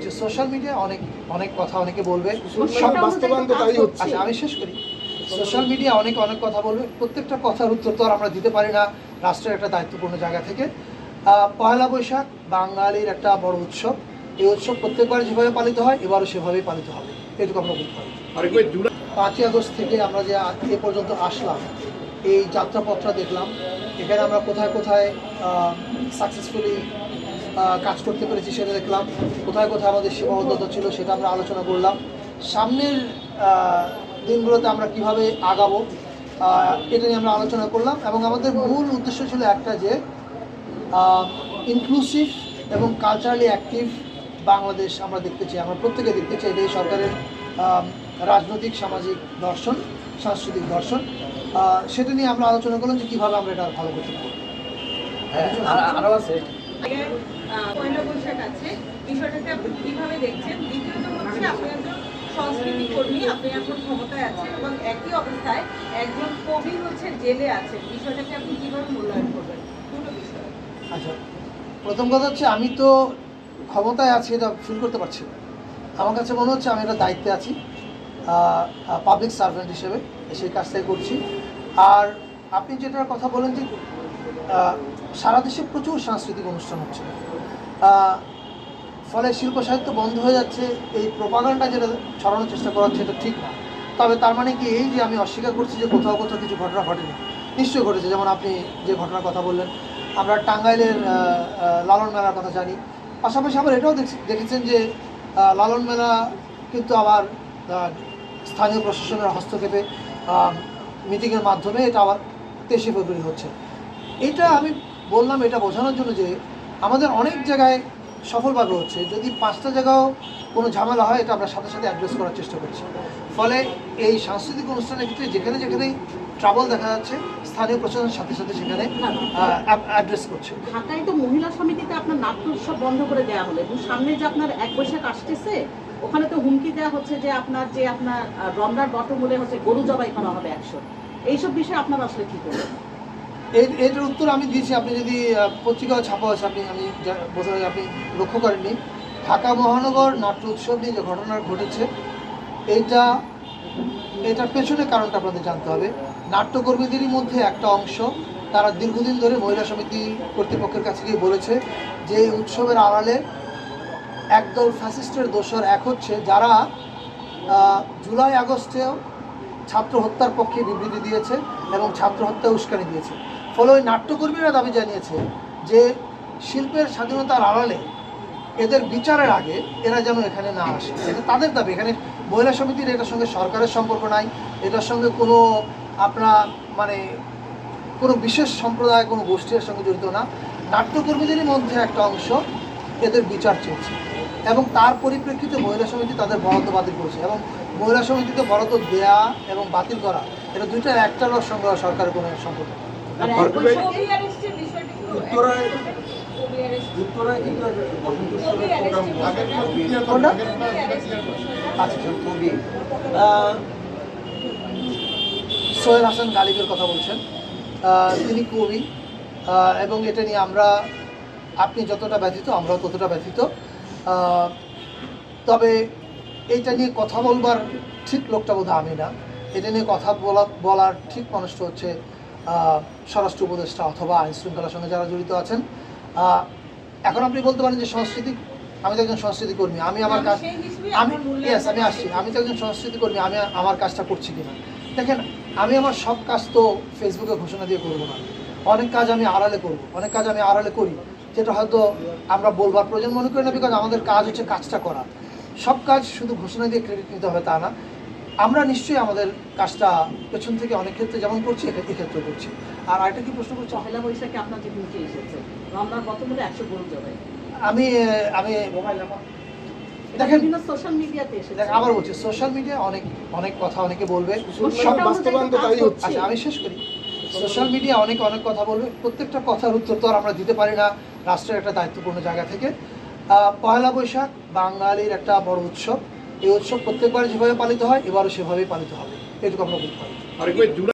বলছি social media অনেক অনেক কথা অনেকে বলবে। সব বাস্তবায়ন তো তাই হচ্ছে। আচ্ছা আমি শেষ করি। সোশ্যাল মিডিয়া অনেক অনেক কথা বলবে। প্রত্যেকটা কথার উত্তর তো আর আমরা দিতে পারি না রাষ্ট্রের একটা দায়িত্বপূর্ণ জায়গা থেকে। পয়লা বৈশাখ বাঙালির একটা বড় উৎসব। এই উৎসব প্রত্যেকবার যেভাবে পালিত হয় এবারও সেভাবেই পালিত হবে। এটুকু আমরা বলতে পারি। পাঁচই আগস্ট থেকে আমরা যে এ পর্যন্ত আসলাম এই যাত্রাপথটা দেখলাম। এখানে আমরা কোথায় কোথায় সাকসেসফুলি কাজ করতে পেরেছি সেটা দেখলাম। কোথায় কোথায় আমাদের সীমাবদ্ধতা ছিল সেটা আমরা আলোচনা করলাম। সামনের দিনগুলোতে আমরা কীভাবে আগাবো এটা নিয়ে আমরা আলোচনা করলাম এবং আমাদের মূল উদ্দেশ্য ছিল একটা যে ইনক্লুসিভ এবং কালচারালি অ্যাক্টিভ বাংলাদেশ আমরা দেখতে চাই। আমরা প্রত্যেকে দেখতে চাই এটাই সরকারের রাজনৈতিক সামাজিক দর্শন সাংস্কৃতিক দর্শন। সেটা নিয়ে আমরা আলোচনা করলাম যে কীভাবে আমরা এটা ভালো করতে পারি হ্যাঁ আর- আরও আছে। পয়লা বৈশাখ আছে। বিষয়টাকে আপনি কীভাবে দেখছেন? দ্বিতীয়ত হচ্ছে আপনি একজন সংস্কৃতি কর্মী, আপনি এখন ক্ষমতায় আছেন এবং একই অবস্থায় একজন কবি হচ্ছে জেলে আছে বিষয়টাকে আপনি কীভাবে মূল্যায়ন করবেন? দুটো বিষয়। আচ্ছা প্রথম কথা হচ্ছে আমি তো ক্ষমতায় আছি, এটা ফিল করতে পারছি না। আমার কাছে মনে হচ্ছে আমি একটা দায়িত্বে আছি পাবলিক সার্ভেন্ট হিসেবে সেই কাজটাই করছি। আর আপনি যেটার কথা বলেন যে সারা দেশে প্রচুর সাংস্কৃতিক অনুষ্ঠান হচ্ছে। ফলে শিল্প সাহিত্য বন্ধ হয়ে যাচ্ছে, এই প্রপাগান্ডা যেটা ছড়ানোর চেষ্টা করা হচ্ছে এটা ঠিক না। তবে তার মানে কি, এই যে আমি অস্বীকার করছি যে কোথাও কোথাও কিছু ঘটনা ঘটেনি, নিশ্চয়ই ঘটেছে। যেমন আপনি যে ঘটনার কথা বললেন, আমরা টাঙ্গাইলের লালন মেলার কথা জানি। পাশাপাশি আবার এটাও দেখছি- দেখেছেন যে লালন মেলা কিন্তু আবার স্থানীয় প্রশাসনের হস্তক্ষেপে মিটিংয়ের মাধ্যমে এটা আবার তেইশে ফেব্রুয়ারি হচ্ছে। এটা আমি বললাম, এটা বোঝানোর জন্য যে আমাদের অনেক জায়গায় সফলভাবে হচ্ছে। যদি পাঁচটা জায়গাও কোনো ঝামেলা হয় এটা আমরা সাথে সাথে অ্যাড্রেস করার চেষ্টা করছি। ফলে এই সাংস্কৃতিক অনুষ্ঠানের ক্ষেত্রে যেখানে যেখানেই ট্রাবল দেখা যাচ্ছে স্থানীয় প্রশাসনের সাথে সাথে সেখানে অ্যাড্রেস করছে। ঢাকায় তো মহিলা সমিতিতে আপনার নাট্য উৎসব বন্ধ করে দেওয়া হলো এবং সামনে যে আপনার এক বৈশাখ আসতেছে ওখানে তো হুমকি দেওয়া হচ্ছে যে আপনার যে আপনার রমনার বটমূলে হচ্ছে গরু জবাই করা হবে একশো। এইসব বিষয়ে আপনারা আসলে কি করবেন? এটার উত্তর আমি দিয়েছি আপনি যদি আহ, পত্রিকায় ছাপা হয়েছে আপনি আমি বোঝা যায় আপনি লক্ষ্য করেননি। ঢাকা মহানগর নাট্য উৎসব নিয়ে যে ঘটনা ঘটেছে এইটা এটার পেছনে কারণটা আপনাদের জানতে হবে। নাট্যকর্মীদেরই মধ্যে একটা অংশ তারা দীর্ঘদিন ধরে মহিলা সমিতি কর্তৃপক্ষের কাছে গিয়ে বলেছে যে এই উৎসবের আড়ালে একদল ফ্যাসিস্টের দোষর এক হচ্ছে যারা জুলাই আগস্টেও ছাত্র হত্যার পক্ষে বিবৃতি দিয়েছে এবং ছাত্র হত্যা উস্কানি দিয়েছে। ফলে ওই নাট্যকর্মীরা দাবি জানিয়েছে যে, শিল্পের স্বাধীনতার আড়ালে এদের বিচারের আগে এরা যেন এখানে না আসে। এটা তাদের দাবি। এখানে মহিলা সমিতির এটার সঙ্গে সরকারের সম্পর্ক নাই। এটার সঙ্গে কোনো আপনার মানে কোনো বিশেষ সম্প্রদায়, কোনো গোষ্ঠীর সঙ্গে জড়িত না। নাট্যকর্মীদেরই মধ্যে একটা অংশ এদের বিচার চলছে এবং তার পরিপ্রেক্ষিতে মহিলা সমিতি তাদের বরাদ্দ বাতিল করেছে এবং মহিলা সমিতিতে বরাদ্দ দেয়া এবং বাতিল করা এটা দুইটার একটার সঙ্গে সরকারের কোনো সম্পর্ক উত্তরায়- উত্তরায় কিন্তু একটা বিষয়টা। আচ্ছা সোহেল হাসান গালিবের কথা বলছেন। তিনি কবি এবং এটা নিয়ে আমরা আপনি যতটা ব্যথিত আমরাও ততটা ব্যথিত। তবে এইটা নিয়ে কথা বলবার ঠিক লোকটা বোধহয় আমি না। এটা নিয়ে কথা বলা বলার ঠিক মানুষটা হচ্ছে স্বরাষ্ট্র উপদেষ্টা অথবা আইন শৃঙ্খলার সঙ্গে যারা জড়িত আছেন। এখন আপনি বলতে পারেন যে সংস্কৃতি আমি তো একজন সংস্কৃতি কর্মী। আমি আমার কাজ আমি ইয়েস আমি আসছি। আমি তো একজন সংস্কৃতি কর্মী। আমি আমার কাজটা করছি কিনা। দেখেন আমি আমার সব কাজ তো ফেসবুকে ঘোষণা দিয়ে করব না। অনেক কাজ আমি আড়ালে করব। অনেক কাজ আমি আড়ালে করি। যেটা হয়তো আমরা বলবার প্রয়োজন মনে করি না বিকজ আমাদের কাজ হচ্ছে কাজটা করা। সব কাজ শুধু ঘোষণা দিয়ে ক্রেডিট নিতে হবে তা না। আমরা নিশ্চয়ই আমাদের কাজটা পেছন থেকে অনেক ক্ষেত্রে যেমন করছি এক্ষেত্রে করছি। আর আরেকটা কি প্রশ্ন করছ? পহেলা বৈশাখে আপনার যে হুমকি এসেছে রমনার বটমূলে একশো গরু জবাই আমি আমি এটা দেখেন- বিভিন্ন সোশ্যাল মিডিয়াতে এসেছে। দেখ আবার বলছি সোশ্যাল মিডিয়া অনেক অনেক কথা অনেকে বলবে। সব বাস্তবায়ন তো তাই হচ্ছে। আচ্ছা আমি শেষ করি। সোশ্যাল মিডিয়া অনেক অনেক কথা বলবে। প্রত্যেকটা কথার উত্তর তো আর আমরা দিতে পারি না। রাষ্ট্রের একটা দায়িত্বপূর্ণ জায়গা থেকে। পয়লা বৈশাখ বাঙালির একটা বড় উৎসব। এই উৎসব প্রত্যেকবার যেভাবে পালিত হয়, এবারও সেভাবেই পালিত হবে। এটুকু আমরা বলতে পারি